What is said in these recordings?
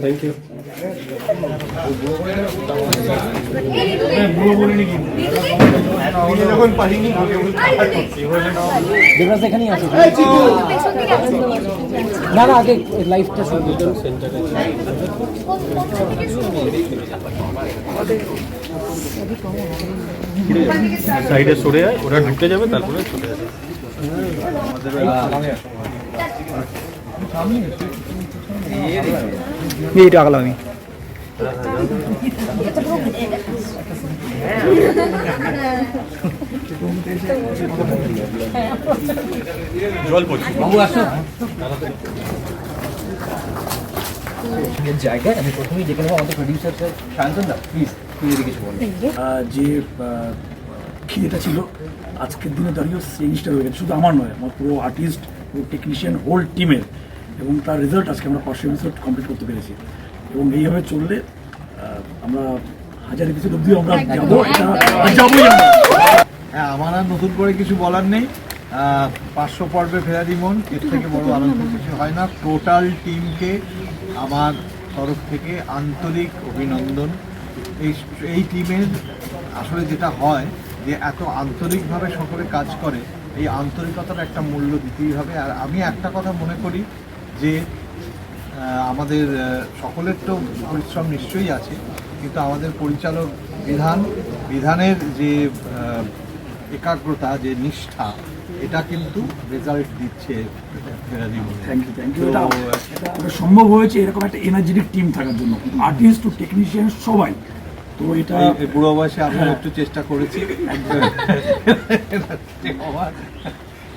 Thank you Debraj এখানেই আছে। না না আগে লাইফটা শুরু করুন সেন্টারে সাইডে সরে যায় ওরা ঢুকে যাবে তারপরে চলে যাবে। এইটা আগালাম আমি জল পড়ছে বাবু আসো। জায়গায় আমি প্রথমেই নেব আমাদের প্রডিউসার স্যার। শান্তন দা প্লিজ তুই এদিকে কিছু বল। যে খিদেটা ছিল? আজকের দিনে দাঁড়িয়েও সেই জিনিসটা রয়ে গেছে। শুধু আমার নয় আমার পুরো আর্টিস্ট পুরো টেকনিশিয়ান হোল টিমের এবং তার রেজাল্ট আজকে আমরা পাঁচশো এপিসোড কমপ্লিট করতে পেরেছি। এবং এইভাবে চললে আমরা হাজার এপিসোড অব্দিও আমরা যাব যাবোই হ্যাঁ আমার আর নতুন করে কিছু বলার নেই। পাঁচশো পর্বে ফেরারি মন এর থেকে বড় আনন্দ কিছু হয় না। টোটাল টিমকে আমার তরফ থেকে আন্তরিক অভিনন্দন। এই এই টিমের আসলে যেটা হয় যে এত আন্তরিকভাবে সকলে কাজ করে এই আন্তরিকতার একটা মূল্য দিতেই হবে। আর আমি একটা কথা মনে করি যে আমাদের সকলের তো পরিশ্রম নিশ্চয়ই আছে কিন্তু আমাদের পরিচালক বিধান বিধানের যে একাগ্রতা যে নিষ্ঠা এটা কিন্তু রেজাল্ট দিচ্ছে থ্যাংক ইউ থ্যাংক ইউ এটা সম্ভব হয়েছে এরকম একটা এনার্জেটিক টিম থাকার জন্য। আর্টিস্ট টু টেকনিশিয়ান সবাই। তো এটা বুড়ো বয়সে আমরা একটু চেষ্টা করেছি।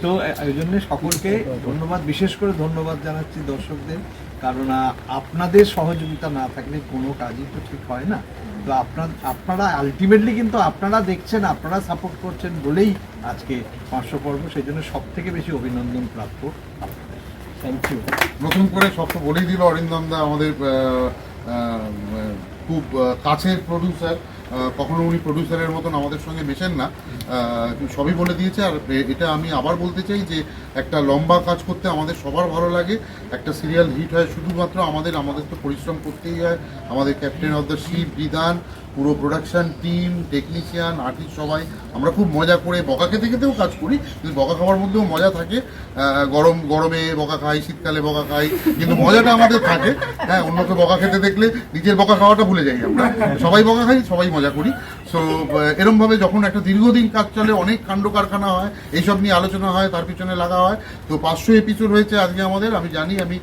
তো এই জন্য সকলকে ধন্যবাদ বিশেষ করে ধন্যবাদ জানাচ্ছি দর্শকদের কারণ আপনাদের সহযোগিতা না থাকলে কোনো কাজই তো ঠিক হয় না। তো আপনার আপনারা আলটিমেটলি কিন্তু আপনারা দেখছেন আপনারা সাপোর্ট করছেন বলেই আজকে পাঁচশো পর্ব সেই জন্য সব থেকে বেশি অভিনন্দন প্রাপ্য আপনাদের। থ্যাংক ইউ নতুন করে সব তো বলেই দিল অরিন্দম দা আমাদের খুব কাছের প্রডিউসার কখনো উনি প্রডিউসারের মতন আমাদের সঙ্গে মেশেন না। সবই বলে দিয়েছে। আর এটা আমি আবার বলতে চাই যে, একটা লম্বা কাজ করতে আমাদের সবার ভালো লাগে। একটা সিরিয়াল হিট হয় শুধুমাত্র আমাদের আমাদের তো পরিশ্রম করতেই হয়। আমাদের ক্যাপ্টেন অফ দ্য শিপ বিধান পুরো প্রোডাকশন টিম টেকনিশিয়ান আর্টিস্ট সবাই, আমরা খুব মজা করে বকা খেতে খেতেও কাজ করি, কিন্তু বকা খাওয়ার মধ্যেও মজা থাকে। গরম, গরমে বকা খাই, শীতকালে বকা খাই, কিন্তু মজাটা আমাদের থাকে। হ্যাঁ অন্যকে বকা খেতে দেখলে নিজের বকা খাওয়াটা ভুলে যাই আমরা। সবাই বকা খাই, সবাই মজা করি। সো এরমভাবে যখন একটা দীর্ঘদিন কাজ চলে অনেক কাণ্ড কারখানা হয় এইসব নিয়ে আলোচনা হয় তার পিছনে লাগা হয়। তো পাঁচশো এপিসোড হয়েছে আজকে আমাদের আমি জানি আমি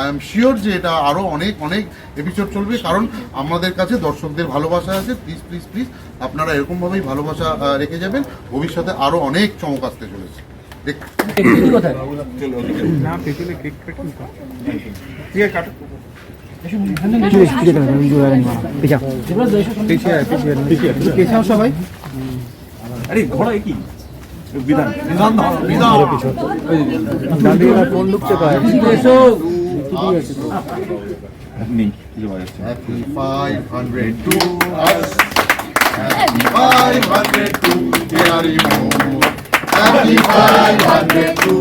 আই এম শিওর যে এটা আরও অনেক অনেক এপিসোড চলবে কারণ আমাদের কাছে দর্শকদের ভালোবাসা আছে। প্লিজ প্লিজ প্লিজ আপনারা এরকমভাবেই ভালোবাসা রেখে যাবেন। ভবিষ্যতে আরও অনেক চমক আসতে চলেছে। কোথায়? সবাই আরে ঘোড়া কি বিধান বিধান বিধান ফোন ঢুকছে পায় এসো Happy 500 to us. Happy 500 to Gary Moore. Happy 500 to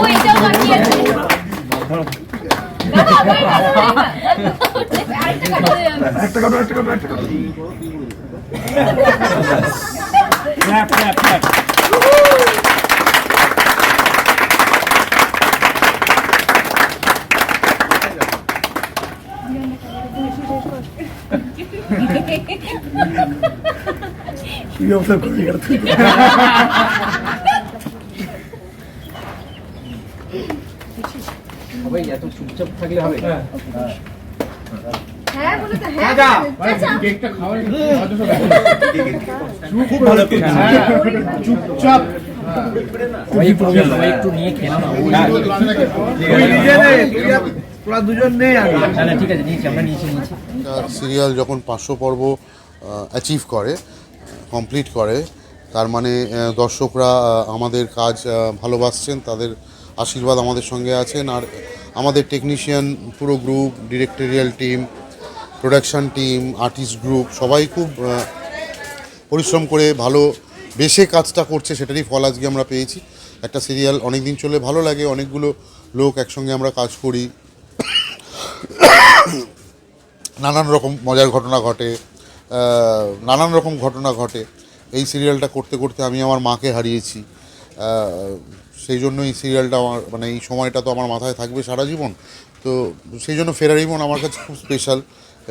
ওইটাও বাকি আছে বাবা, ওই বাবা, আরেকটা কাটা যাবে। একটা কাটো একটা কাটো একটা কাটো ক্ল্যাপ ক্ল্যাপ ক্ল্যাপ কি অবস্থা করে গেল সবাই এত চুপচাপ থাকলে হবে। হ্যাঁ। হ্যাঁ একটু নিয়ে খেলাম সিরিয়াল যখন পাঁচশো পর্ব অ্যাচিভ করে কমপ্লিট করে তার মানে দর্শকরা আমাদের কাজ ভালোবাসছেন তাদের আশীর্বাদ আমাদের সঙ্গে আছেন আর আমাদের টেকনিশিয়ান পুরো group directorial team production team artist group সবাই খুব পরিশ্রম করে ভালো, বেশে কাজটা করছে, সেটারই ফল আজকে আমরা পেয়েছি। একটা সিরিয়াল অনেক দিন চলে ভালো লাগে, অনেকগুলো লোক একসঙ্গে আমরা কাজ করি। নানান রকম মজার ঘটনা ঘটে নানান রকম ঘটনা ঘটে। এই সিরিয়ালটা করতে করতে আমি আমার মাকে হারিয়েছি। সেই জন্য এই সিরিয়ালটা আমার মানে এই সময়টা তো আমার মাথায় থাকবে সারা জীবন। তো সেই জন্য ফেরারি মন আমার কাছে খুব স্পেশাল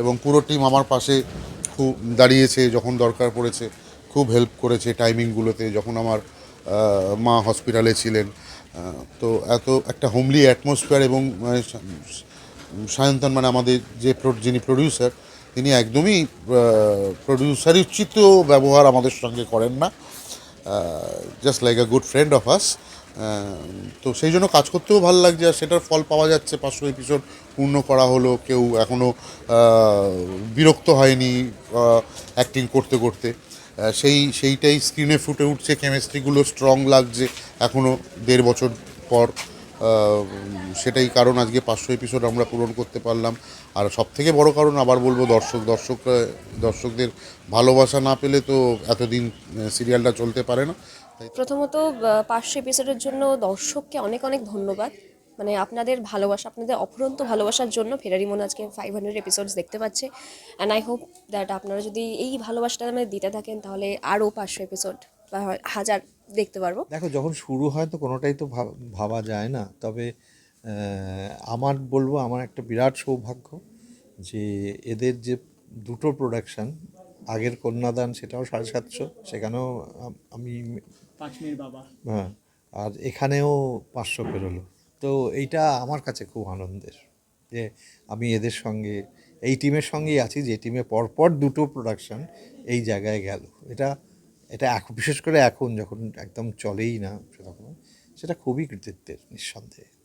এবং পুরো টিম আমার পাশে খুব দাঁড়িয়েছে যখন দরকার পড়েছে, খুব হেল্প করেছে টাইমিংগুলোতে যখন আমার মা হসপিটালে ছিলেন। তো এত একটা হোমলি অ্যাটমসফিয়ার এবং মানে সায়ন্তন মানে আমাদের যে যিনি প্রডিউসার তিনি একদমই প্রডিউসারই উচিত ব্যবহার আমাদের সঙ্গে করেন না। Just like a good friend of us তো সেই জন্য কাজ করতেও ভালো লাগছে আর সেটার ফল পাওয়া যাচ্ছে। পাঁচশো এপিসোড পূর্ণ করা হলো, কেউ এখনও বিরক্ত হয়নি অ্যাক্টিং করতে করতে। সেই, সেইটাই স্ক্রিনে ফুটে উঠছে কেমিস্ট্রিগুলো স্ট্রং লাগছে এখনও দেড় বছর পর। সেটাই কারণ আজকে পাঁচশো এপিসোড আমরা পূরণ করতে পারলাম। আর সব থেকে বড় কারণ আবার বলব, দর্শক দর্শক দর্শকদের ভালোবাসা না পেলে তো এতদিন সিরিয়ালটা চলতে পারে না। প্রথমত পাঁচশো এপিসোডের জন্য দর্শককে অনেক অনেক ধন্যবাদ। মানে আপনাদের ভালোবাসা, আপনাদের অফুরন্ত ভালোবাসার জন্য ফেরারি মন আজকে ফাইভ হান্ড্রেড এপিসোডস দেখতে পাচ্ছে। অ্যান্ড আই হোপ দ্যাট আপনারা যদি এই ভালোবাসাটা আমাদের দিতে থাকেন, তাহলে আরও পাঁচশো এপিসোড বা হাজার দেখতে পারব। দেখো যখন শুরু হয় তো কোনোটাই তো ভাবা যায় না। তবে আমার বলব আমার একটা বিরাট সৌভাগ্য যে এদের যে দুটো প্রোডাকশান আগের কন্যাদান সেটাও সাড়ে সাতশো সেখানেও আমি পাঁচ বাবা। হ্যাঁ আর এখানেও পাঁচশো পেরোলো। তো এইটা আমার কাছে খুব আনন্দের যে আমি এদের সঙ্গে এই টিমের সঙ্গেই আছি যে টিমে পরপর দুটো প্রোডাকশান এই জায়গায় গেল। এটা এটা এখন বিশেষ করে এখন যখন একদম চলেই না সেটা খুবই কৃতিত্বের নিঃসন্দেহে।